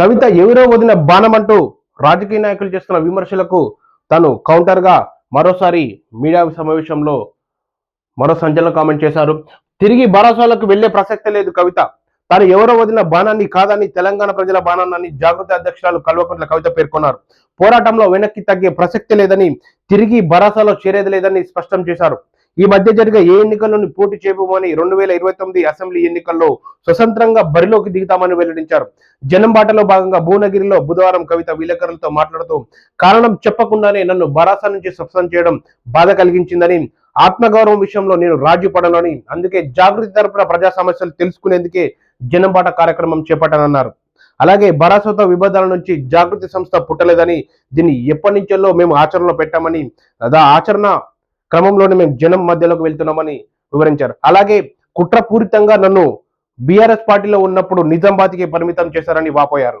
కవిత ఎవరో వదిన బాణమంటూ రాజకీయ నాయకులు చేస్తున్న విమర్శలకు తను కౌంటర్గా మరోసారి మీడియా సమావేశంలో మరో సంచలన కామెంట్ చేశారు. తిరిగి భరోసాలకు వెళ్ళే ప్రసక్తే లేదు కవిత. తాను ఎవరో వదిలిన బాణాన్ని కాదని తెలంగాణ ప్రజల బాణాన్ని జాగృతి అధ్యక్షురాలు కల్వకుంట్ల కవిత పేర్కొన్నారు. పోరాటంలో వెనక్కి తగ్గే ప్రసక్తి లేదని తిరిగి భరోసాలో చేరేది లేదని స్పష్టం చేశారు. ఈ మధ్య జరిగే ఏ ఎన్నికల్లోని పోటీ చేయబోమని రెండు వేల ఇరవై తొమ్మిది అసెంబ్లీ ఎన్నికల్లో స్వతంత్రంగా బరిలోకి దిగుతామని వెల్లడించారు. జనం బాటలో భాగంగా భువనగిరిలో బుధవారం కవిత విలేకరులతో మాట్లాడుతూ కారణం చెప్పకుండానే నన్ను బరాస నుంచి సస్పెండ్ చేయడం బాధ కలిగించిందని ఆత్మగౌరవం విషయంలో నేను రాజీ పడనని అందుకే జాగృతి తరపున ప్రజా సమస్యలు తెలుసుకునేందుకే జనంబాట కార్యక్రమం చేపట్టానన్నారు. అలాగే భరాసాతో విభేదాల నుంచి జాగృతి సంస్థ పుట్టలేదని దీన్ని ఎప్పటి నుంచో మేము ఆచరణలో పెట్టామని ఆచరణ క్రమంలోనే మేము జనం మధ్యలోకి వెళ్తున్నామని వివరించారు. అలాగే కుట్రపూరితంగా నన్ను బీఆర్ఎస్ పార్టీలో ఉన్నప్పుడు నిజామాబాద్కి పరిమితం చేశారని వాపోయారు.